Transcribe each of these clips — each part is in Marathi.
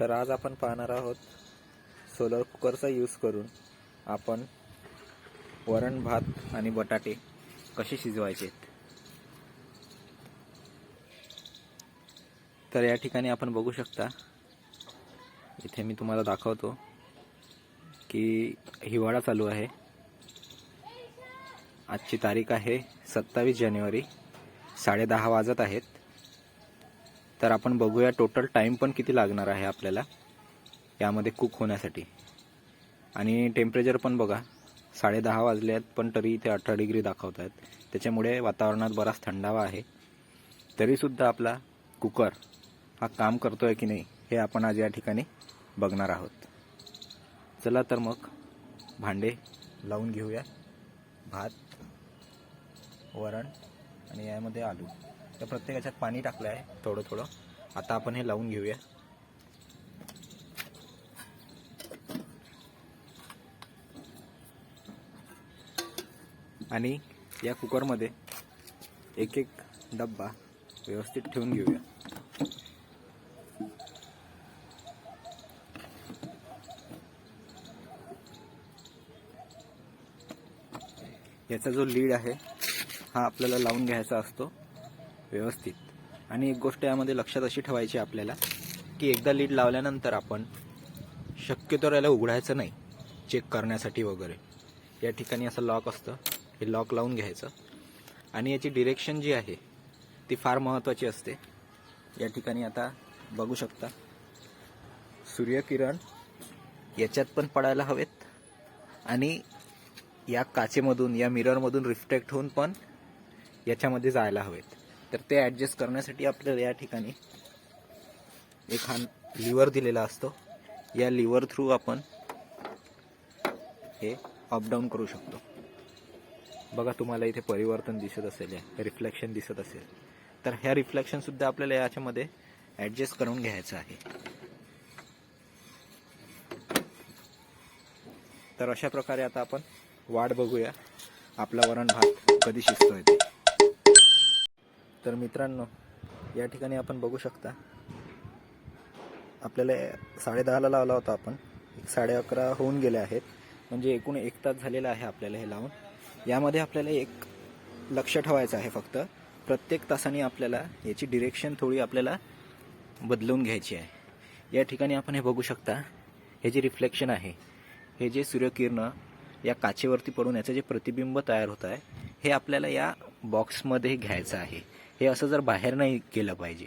तर आज आपण पाहणार आहोत सोलर कुकरचा यूज करून आपण वरण भात आणि बटाटे कसे शिजवायचे तर या ठिकाणी आपण बघू शकता इथे मी तुम्हाला दाखवतो की हिवाळा चालू आहे. आजची तारीख आहे सत्तावीस जानेवारी साडेदहा वाजत आहेत. तर आपण बघूया टोटल टाईम पण किती लागणार आहे आपल्याला यामध्ये कुक होण्यासाठी. आणि टेम्परेचर पण बघा साडेदहा वाजले आहेत पण तरी इथे अठरा डिग्री दाखवत आहेत त्याच्यामुळे वातावरणात बराच थंडावा आहे. तरीसुद्धा आपला कुकर हा काम करतो आहे की नाही हे आपण आज या ठिकाणी बघणार आहोत. चला तर मग भांडे लावून घेऊया. भात वरण आणि यामध्ये आलू. तर प्रत्येकाच्यात पाणी टाकलं आहे थोडं थोडं. आता आपण हे लावून घेऊया. आणि या कुकरमध्ये एक एक डब्बा व्यवस्थित ठेवून घेऊया. याचा जो लीड आहे हा आपल्याला लावून घ्यायचा असतो. व्यवस्थित. आणि एक गोष्ट यामध्ये लक्षात अशी ठेवायची आपल्याला की एकदा लीड लावल्यानंतर आपण शक्यतो याला उघडायचं नाही चेक करण्यासाठी वगैरे. या ठिकाणी असं लॉक असतं हे लॉक लावून घ्यायचं. आणि याची डिरेक्शन जी आहे ती फार महत्त्वाची असते. या ठिकाणी आता बघू शकता सूर्यकिरण याच्यात पण पडायला हवेत. आणि या काचेमधून या मिररमधून रिफ्लेक्ट होऊन पण याच्यामध्ये जायला हवेत. तर ते ॲडजस्ट करण्यासाठी आपल्याला या ठिकाणी एक हा लिव्हर दिलेला असतो. या लिव्हर थ्रू आपण हे अपडाऊन करू शकतो. बघा तुम्हाला इथे परिवर्तन दिसत असेल रिफ्लेक्शन दिसत असेल. तर ह्या रिफ्लेक्शन सुद्धा आपल्याला याच्यामध्ये ॲडजस्ट करून घ्यायचं आहे. तर अशा प्रकारे आता आपण वाट बघूया. आपला वरण भात कधी शिजतोय ते. तर मित्रांनो या ठिकाणी आपण बघू शकता आपल्याला साडेदहाला लावला होता आपण. एक साडे अकरा होऊन गेले आहेत. म्हणजे एकूण एक तास झालेला आहे आपल्याला हे लावून. यामध्ये आपल्याला एक लक्ष ठेवायचं आहे फक्त. प्रत्येक तासाने आपल्याला याची डिरेक्शन थोडी आपल्याला बदलून घ्यायची आहे. या ठिकाणी आपण हे बघू शकता हे जे रिफ्लेक्शन आहे हे जे सूर्यकिरण या काचेवरती पडून याचं जे प्रतिबिंब तयार होत आहे हे आपल्याला या बॉक्समध्ये घ्यायचं आहे. हे असं जर बाहेर नाही गेलं पाहिजे.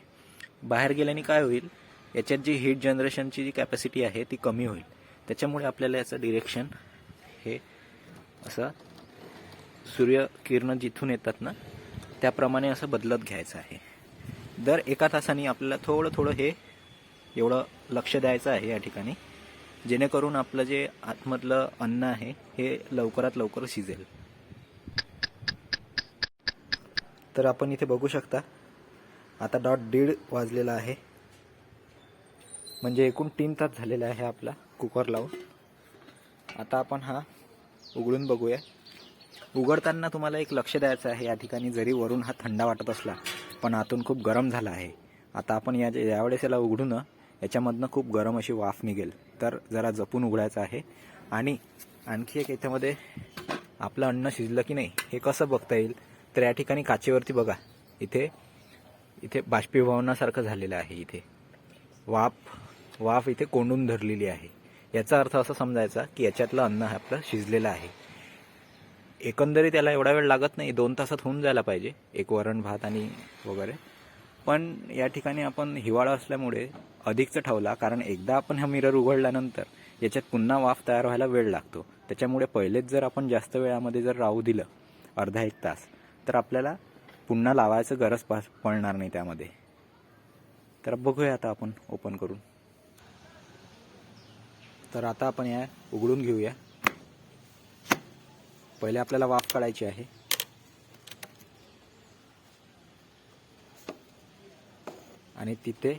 बाहेर गेल्याने काय होईल? याच्यात जी हीट जनरेशनची जी कॅपॅसिटी आहे ती कमी होईल. त्याच्यामुळे आपल्याला याचं डिरेक्शन हे असं सूर्यकिरणं जिथून येतात ना त्याप्रमाणे असं बदलत घ्यायचं आहे. दर एका तासाने आपल्याला थोडं थोडं हे एवढं लक्ष द्यायचं आहे या ठिकाणी जेणेकरून आपलं जे आतमधलं अन्न आहे हे लवकरात लवकर शिजेल. तर आपण इथे बघू शकता. आता डॉट दीड वाजलेला आहे. म्हणजे एकूण तीन तास झालेला आहे आपला कुकर लावून. आता आपण हा उघडून बघूया. उघडताना तुम्हाला एक लक्ष द्यायचं आहे. या ठिकाणी जरी वरून हा थंडा वाटत असला पण आतून खूप गरम झाला आहे. आता आपण या यावेळेस याला उघडू ना याच्यामधनं खूप गरम अशी वाफ निघेल. तर जरा जपून उघडायचं आहे. आणि आणखी एक याच्यामध्ये आपलं अन्न शिजलं की नाही हे कसं बघता येईल? तर या ठिकाणी काचेवरती बघा. इथे इथे बाष्पीभवनासारखं झालेलं आहे इथे. वाफ वाफ इथे कोंडून धरलेली आहे. याचा अर्थ असा समजायचा की याच्यातलं अन्न हा आपलं शिजलेलं आहे. एकंदरीत त्याला एवढा वेळ लागत नाही दोन तासात होऊन जायला पाहिजे एक वरण भात आणि वगैरे. पण या ठिकाणी आपण हिवाळा असल्यामुळे अधिकचं ठेवला कारण एकदा आपण हा मिरर उघडल्यानंतर याच्यात पुन्हा वाफ तयार व्हायला वेळ लागतो. त्याच्यामुळे पहिलेच जर आपण जास्त वेळामध्ये जर राहू दिलं अर्धा एक तास तर आपल्याला पुन्हा लावायचं गरज पास पडणार नाही त्यामध्ये. तर बघूया आता आपण ओपन करून. तर आता आपण या उघडून घेऊया. पहिले आपल्याला वाफ काढायची आहे. आणि तिथे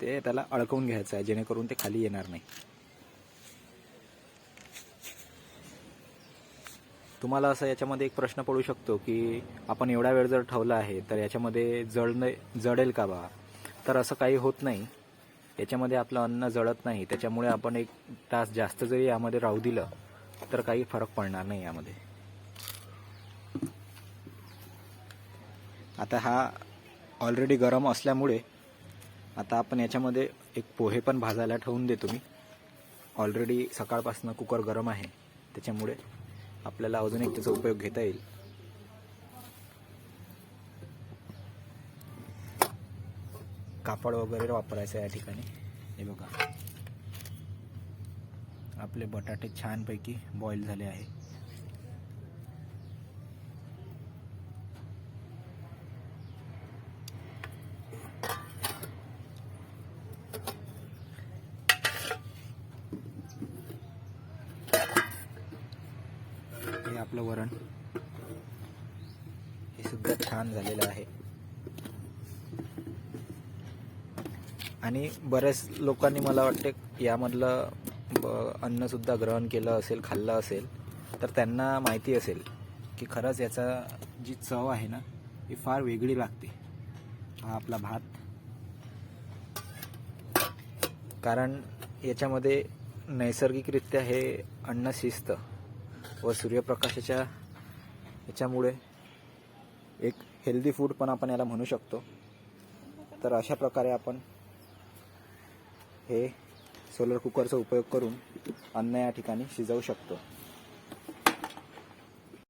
ते त्याला अडकवून घ्यायचं आहे जेणेकरून ते खाली येणार नाही. तुम्हाला असं याच्यामध्ये एक प्रश्न पडू शकतो की आपण एवढा वेळ जर ठेवला आहे तर याच्यामध्ये जळणे जडेल का बा? तर असं काही होत नाही. याच्यामध्ये आपलं अन्न जळत नाही. त्याच्यामुळे आपण एक तास जास्त जरी यामध्ये राहू दिलं तर काही फरक पडणार नाही यामध्ये. आता हा ऑलरेडी गरम असल्यामुळे आता आपण याच्यामध्ये एक पोहे पण भाजायला ठेवून देतो मी. ऑलरेडी सकाळपासून कुकर गरम आहे. त्याच्यामुळे आपल्याला अजून एक त्याचा उपयोग घेता येईल. कापड वगैरे वापरायचं या ठिकाणी. हे बघा. आपले बटाटे छानपैकी बॉईल झाले आहे. आहे आपलं वरण. हे सुद्धा छान झालेलं आहे. आणि बऱ्याच लोकांनी मला वाटते यामधलं अन्नसुद्धा ग्रहण केलं असेल खाल्लं असेल तर त्यांना माहिती असेल की खरंच याचा जी चव आहे ना ही फार वेगळी लागते हा आपला भात. कारण याच्यामध्ये नैसर्गिकरित्या हे अन्न शिजतं. व सूर्यप्रकाशाच्या याच्यामुळे एक हेल्दी फूड पण आपण याला म्हणू शकतो. तर अशा प्रकारे आपण हे सोलर कुकरचा उपयोग करून अन्न या ठिकाणी शिजवू शकतो.